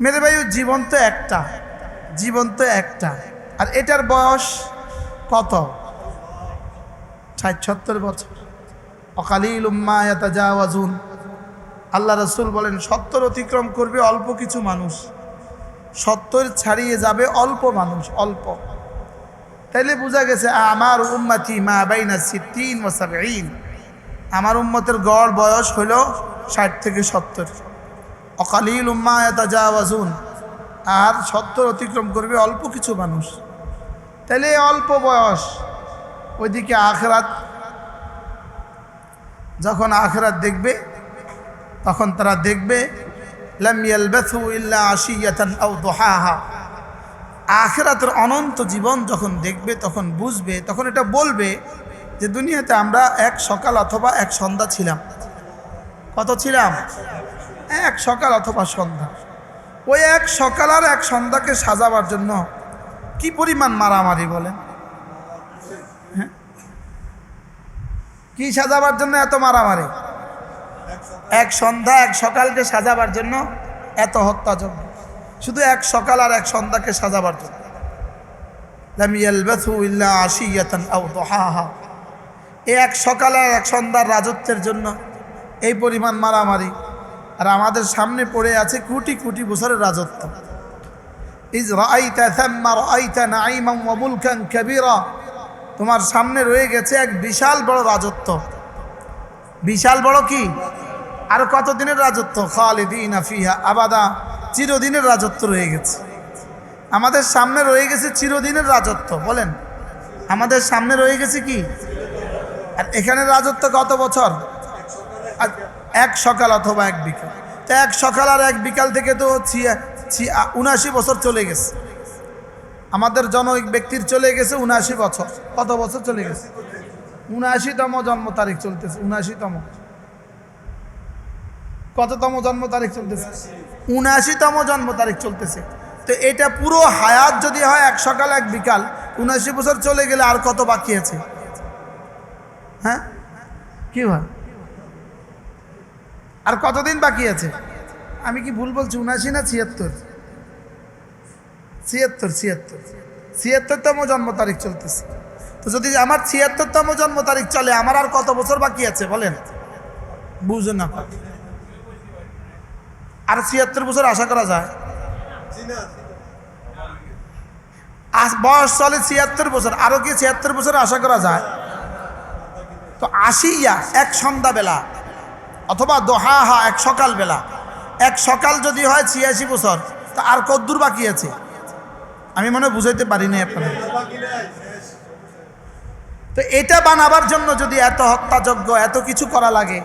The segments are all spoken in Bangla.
মেরে ভাই জীবন তো একটা জীবন তো একটা। আর এটার বয়স কত? ষাট, সত্তর বছর। অকালিল উম্মা উম্মায়াতাজাওয়াজুন আল্লাহ রসুল বলেন, সত্তর অতিক্রম করবে অল্প কিছু মানুষ। সত্তর ছাড়িয়ে যাবে অল্প মানুষ, অল্প। তাইলে বোঝা গেছে, আমার উম্মাতি মা বাইনা সিদ্দিন ও আমার উম্মতের গড় বয়স হল ষাট থেকে সত্তর। অকালিল উম্মায়াতাজাওয়াজুন আর সত্তর অতিক্রম করবে অল্প কিছু মানুষ। তাহলে অল্প বয়স। ওইদিকে আখরাত। যখন আখরাত দেখবে, তখন তারা দেখবে আখেরাতের অনন্ত জীবন যখন দেখবে, তখন বুঝবে, তখন এটা বলবে যে দুনিয়াতে আমরা এক সকাল অথবা এক সন্ধ্যা ছিলাম। কত ছিলাম? এক সকাল অথবা সন্ধ্যা। ওই এক সকাল আর এক সন্ধ্যাকে সাজাবার জন্য কি পরিমাণ মারামারি বলেন? হ্যাঁ? কি সাজাবার জন্য এত মারামারি? এক সন্ধ্যা, এক সকালকে সাজাবার জন্য এত হত্যাযজ্ঞ শুধু এক সকাল আর এক সন্ধ্যাকে সাজাবার জন্য। এক সকাল আর এক সন্ধ্যার রাজত্বের জন্য এই পরিমাণ মারামারি আর আমাদের সামনে পড়ে আছে কোটি কোটি বছরের রাজত্ব। ইজ কাবীরা। তোমার সামনে রয়ে গেছে এক বিশাল বড় রাজত্ব। বিশাল বড় কি? আর কত দিনের রাজত্ব? খালিদিন ফিহা আবাদা। চিরদিনের রাজত্ব রয়ে গেছে। আমাদের সামনে রয়ে গেছে চিরদিনের রাজত্ব, বলেন। আমাদের সামনে রয়ে গেছে কি? আর এখানে রাজত্ব কত বছর? এক সকাল অথবা এক বিকাল। তো এক সকাল আর এক বিকাল থেকে তো উনাশি বছর চলে গেছে। আমাদের জনৈক ব্যক্তির চলে গেছে উনাশি বছর। কত বছর চলে গেছে? উনআশিতম জন্ম তারিখ চলতেছে, উনআশিতম। কততম জন্ম তারিখ চলতেছে? উনআশিতম জন্ম তারিখ চলতেছে। তো এটা পুরো হায়াত যদি হয় এক সকাল, এক বিকাল, উনআশি বছর চলে গেলে আর কত বাকি আছে? হ্যাঁ? কি হয় আর কতদিন বাকি আছে? আমি কি ভুল বলছি? উনাশি না ছিয়াত্তর? ছিয়াত্তর ছিয়াত্তর। ছিয়াত্তরতম জন্ম তারিখ চলতেছে। তো যদি আমার ছিয়াত্তরতম জন্ম তারিখ চলে, আমার আর কত বছর বাকি আছে বলেন? বুঝে না। আর ছিয়াত্তর বছর আশা করা যায়? আস- বয়স চলে ছিয়াত্তর বছর, আরও কি ছিয়াত্তর বছর আশা করা যায়? তো আশিয়া এক সন্ধ্যাবেলা। অথবা দোহাহা, এক সকাল বেলা এক সকাল যদি হয় ছিয়াশি বছর, তা আর কদ্দূর বাকি আছে? আমি মনে বুঝাইতে পারি না আপনার তো এটা বানাবার জন্য যদি এত হত্যাযজ্ঞ, এত কিছু করা লাগে,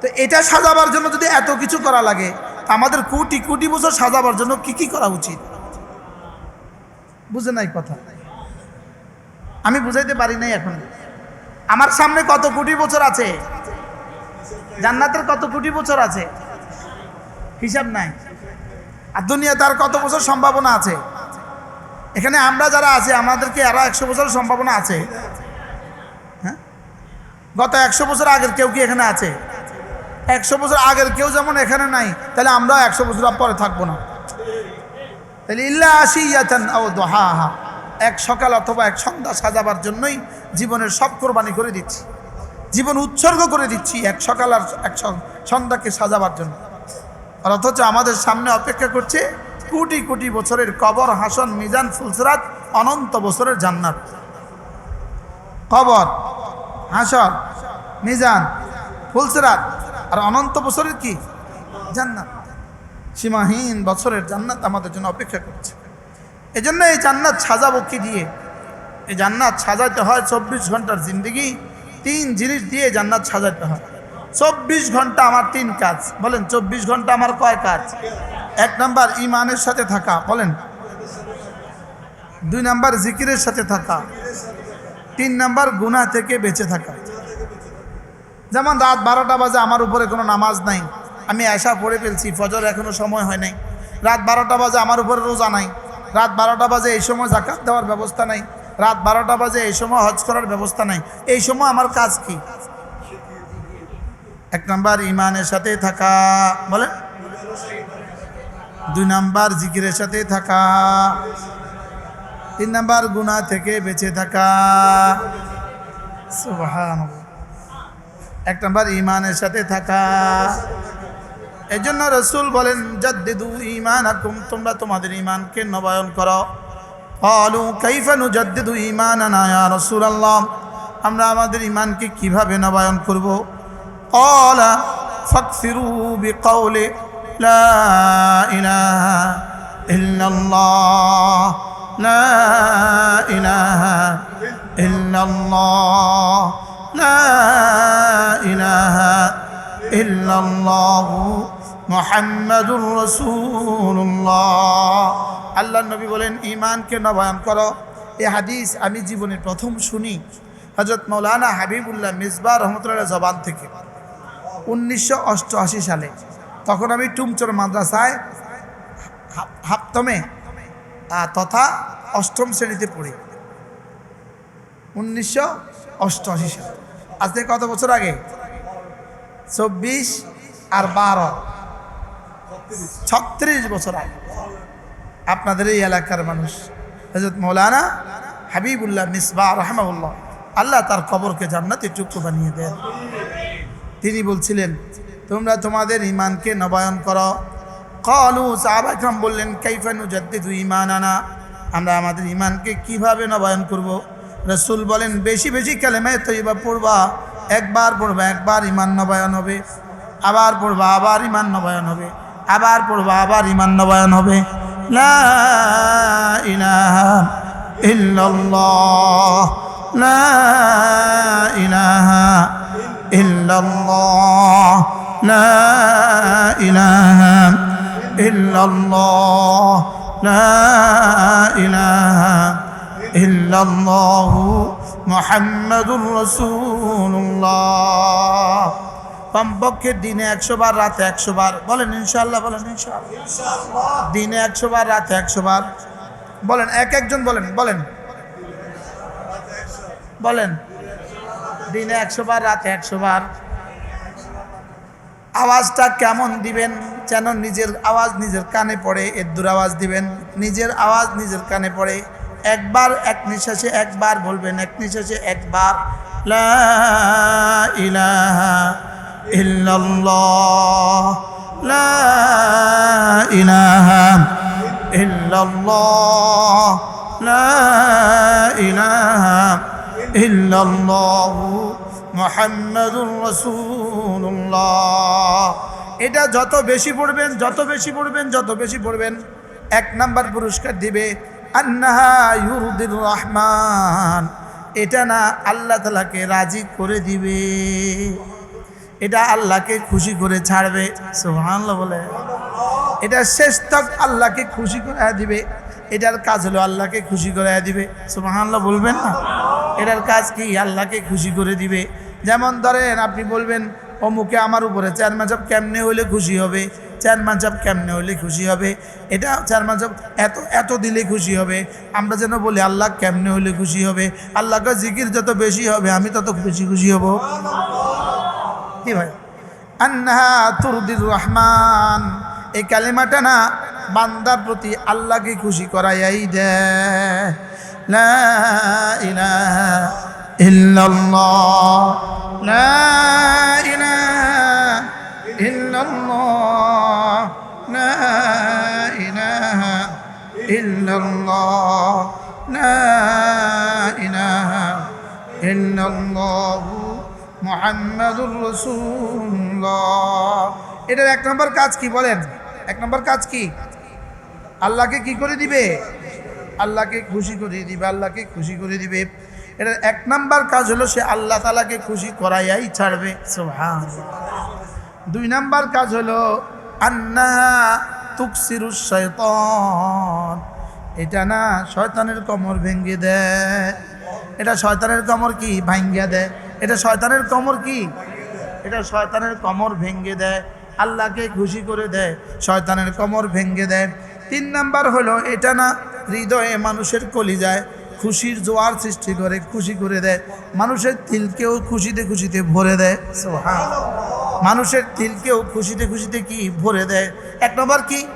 তো এটা সাজাবার জন্য যদি এত কিছু করা লাগে আমাদের কোটি কোটি বছর সাজাবার জন্য কি কি করা উচিত? বুঝে নাই কথা? আমি বুঝাইতে পারি নাই এখন। আমার সামনে কত কোটি বছর আছে? জান্নাতের কত কোটি বছর আছে? হিসাব নাই। আর দুনিয়াতে আর কত বছর সম্ভাবনা আছে? এখানে আমরা যারা আছি, আমাদেরকে আরও একশো বছর সম্ভাবনা আছে। হ্যাঁ? গত একশো বছর আগের কেউ কি এখানে আছে? একশো বছর আগের কেউ যেমন এখানে নাই, তাহলে আমরাও একশো বছর পরে থাকব না। তাহলে ইল্লা আসি ইয়াতেন ও দোহা এক সকাল অথবা এক সন্ধ্যা সাজাবার জন্যই জীবনের সব কোরবানি করে দিচ্ছি। জীবন উৎসর্গ করে দিচ্ছি এক সকাল আর এক সন- সন্ধ্যাকে সাজাবার জন্য। আর অথচ আমাদের সামনে অপেক্ষা করছে কোটি কোটি বছরের কবর, হাসন, মিজান, ফুলসরাত, অনন্ত বছরের জান্নাত। কবর, হাসন, মিজান, ফুলসরাত আর অনন্ত বছরের কি? জান্নাত। সীমাহীন বছরের জান্নাত আমাদের জন্য অপেক্ষা করছে। এজন্য এই জান্নাত সাজাবো কি দিয়ে? এই জান্নাত সাজাতে হয় চব্বিশ ঘণ্টার জিন্দগি তিন জিনিস দিয়ে জান্নাত সাজাতে হয়। চব্বিশ ঘণ্টা আমার তিন কাজ। বলেন, চব্বিশ ঘণ্টা আমার কয় কাজ? এক নাম্বার ইমানের সাথে থাকা। বলেন, দুই নাম্বার, জিকিরের সাথে থাকা। তিন নাম্বার, গুনাহ থেকে বেঁচে থাকা। যেমন রাত বারোটা বাজে আমার উপরে কোনো নামাজ নাই। আমি আশা পড়ে ফেলছি, ফজর এখনও সময় হয় নাই। রাত বারোটা বাজে আমার উপরে রোজা নাই। রাত বারোটা বাজে এই সময় জাকাত দেওয়ার ব্যবস্থা নাই। রাত বারোটা বাজে, এই সময় হজ করার ব্যবস্থা নাই। এই সময় আমার কাজ কি? এক নাম্বার ইমানের সাথে থাকা। বলে দুই নাম্বার জিকিরের সাথে থাকা। তিন নাম্বার গুনাহ থেকে বেঁচে থাকা। এক নাম্বার ইমানের সাথে থাকা। এই জন্য রসুল বলেন, জাদ্দিদু ইমান তোমরা তোমাদের ইমানকে নবায়ন করো। অলু কাইফানু জদ্দিদু ইমান আনায়া রসুল আল্লাহ আমরা আমাদের ইমানকে কীভাবে নবায়ন করব? অলা ফকসিরু বিকাউলে লা ইলাহা ইল্লাল্লাহ লা ইলাহা ইল্লাল্লাহ লা ইলাহা ইল্লাল্লাহু মোহাম্মদুর রসুল্লাহ আল্লাহ নবী বলেন ইমানকে নবায়ন করো। এ হাদিস আমি জীবনে প্রথম শুনি হজরত মৌলানা হাবিবুল্লাহ মিসবা রহমতুল্লাহ জবান থেকে। উনিশশো অষ্টআশি সালে তখন আমি টুমচর মাদ্রাসায় হাপ্তমে তথা অষ্টম শ্রেণীতে পড়ি। উনিশশো অষ্টআশি সালে। আজকে কত বছর আগে? চব্বিশ আর বারো। ছত্রিশ বছর আগে। আপনাদের এই এলাকার মানুষ হজরত মৌলানা হাবিবুল্লাহ মিসবা রহমাউল্লাহ আল্লাহ তার কবরকে জান্নাতে টুকু বানিয়ে দেন। তিনি বলছিলেন, তোমরা তোমাদের ইমানকে নবায়ন করো। কলু সাহাবাকরাম বললেন কাইফানু জাদ্দিদু ইমান আনা আমরা আমাদের ইমানকে কীভাবে নবায়ন করব? রসুল বলেন, বেশি বেশি কালেমায় তৈবা পড়বা, একবার পড়বা, একবার ইমান নবায়ন হবে, আবার পড়বা, আবার ইমান নবায়ন হবে। আবার পড়ব, আবার ইমান নবায়ন হবে। লা ইলাহা ইল্লাল্লাহ। লা ইলাহা ইল্লাল্লাহ। লা ইলাহা ইল্লাল্লাহ। লা ইলাহা ইল্লাল্লাহু মুহাম্মাদুর রাসূলুল্লাহ। কমপক্ষে দিনে একশো বার, রাতে একশো বার। বলেন ইনশাল্লাহ বলেন ইনশাল্লাহ দিনে একশো বার, রাতে একশো বার। বলেন, এক একজন বলেন বলেন। বলেন, দিনে একশো বার, রাতে একশো বার। আওয়াজটা কেমন দিবেন? যেন নিজের আওয়াজ নিজের কানে পড়ে এদ্দুর আওয়াজ দিবেন। নিজের আওয়াজ নিজের কানে পড়ে। একবার, এক নিঃশ্বাসে একবার বলবেন, এক নিঃশ্বাসে একবার। লা ইলাহা ইল্লাল্লাহ, লা ইলাহা ইল্লাল্লাহ, লা ইলাহা ইল্লাল্লাহ মুহাম্মাদুর রাসূলুল্লাহ। এটা যত বেশি পড়বেন, যত বেশি পড়বেন, যত বেশি পড়বেন, এক নাম্বার পুরস্কার দিবে, আন্নাহা ইউরুদির রহমান। এটা না আল্লাহ তালাকে রাজি করে দিবে। এটা আল্লাহকে খুশি করে ছাড়বে, সুবহানাল্লাহ বলে। এটা শেষ তক আল্লাহকে খুশি করে দিবে, এটার কাজ হলো আল্লাহকে খুশি করে দিবে, সুবহানাল্লাহ বলবেন না? এটার কাজ কি? আল্লাহকে খুশি করে দিবে। যেমন ধরেন আপনি বলবেন, অমুকে আমার উপরে চার মাঝাব কেমনে হলে খুশি হবে? চার মাঝাব কেমনে হলে খুশি হবে? এটা চার মাঝাব এত এত দিলে খুশি হবে। আমরা যেন বলি, আল্লাহ কেমনে হলে খুশি হবে? আল্লাহকে জিকির যত বেশি হবে, আমি তত বেশি খুশি হব। কি ভাই। আন্নাহা তুরদির রহমান। এই কালিমাটা না বান্দার প্রতি আল্লাহকে খুশি করাইয়াই দেয় লা ইলাহা মুহাম্মাদুর রাসূলুল্লাহ। এটার এক নম্বর কাজ কি বলেন? এক নম্বর কাজ কি? আল্লাহকে কি করে দিবে? আল্লাহকে খুশি করে দিবে, আল্লাহকে খুশি করে দিবে। এটার এক নাম্বার কাজ হলো সে আল্লাহ তালাকে খুশি করাইয়াই ছাড়বে। দুই নাম্বার কাজ হলো, আন্না তুকসিরুস শয়তান। এটা না শয়তানের কমর ভেঙ্গে দেয়। এটা শয়তানের কমর কি? ভাঙ্গিয়া দেয়। এটা শয়তানের কমর কি? এটা শয়তানের কমর ভেঙ্গে দেয়, আল্লাহকে খুশি করে দেয়, শয়তানের কমর ভেঙ্গে দেয়। তিন নাম্বার হলো, এটা না হৃদয়ে মানুষের কলি যায় খুশির জোয়ার সৃষ্টি করে, খুশি করে দেয়। মানুষের তিলকেও খুশিতে খুশিতে ভরে দেয়। সুবহানাল্লাহ। মানুষের তিলকেও খুশিতে খুশিতে কি? ভরে দেয়। এক নম্বর কি?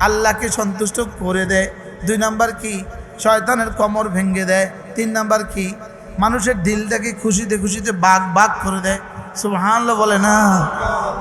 আল্লাহকে সন্তুষ্ট করে দেয়। দুই নাম্বার কি? শয়তানের কমর ভেঙ্গে দেয়। তিন নাম্বার কি? মানুষের দিলটাকে খুশিতে খুশিতে বাঘ বাঘ করে দেয়। সুবহানাল্লাহ বলে না।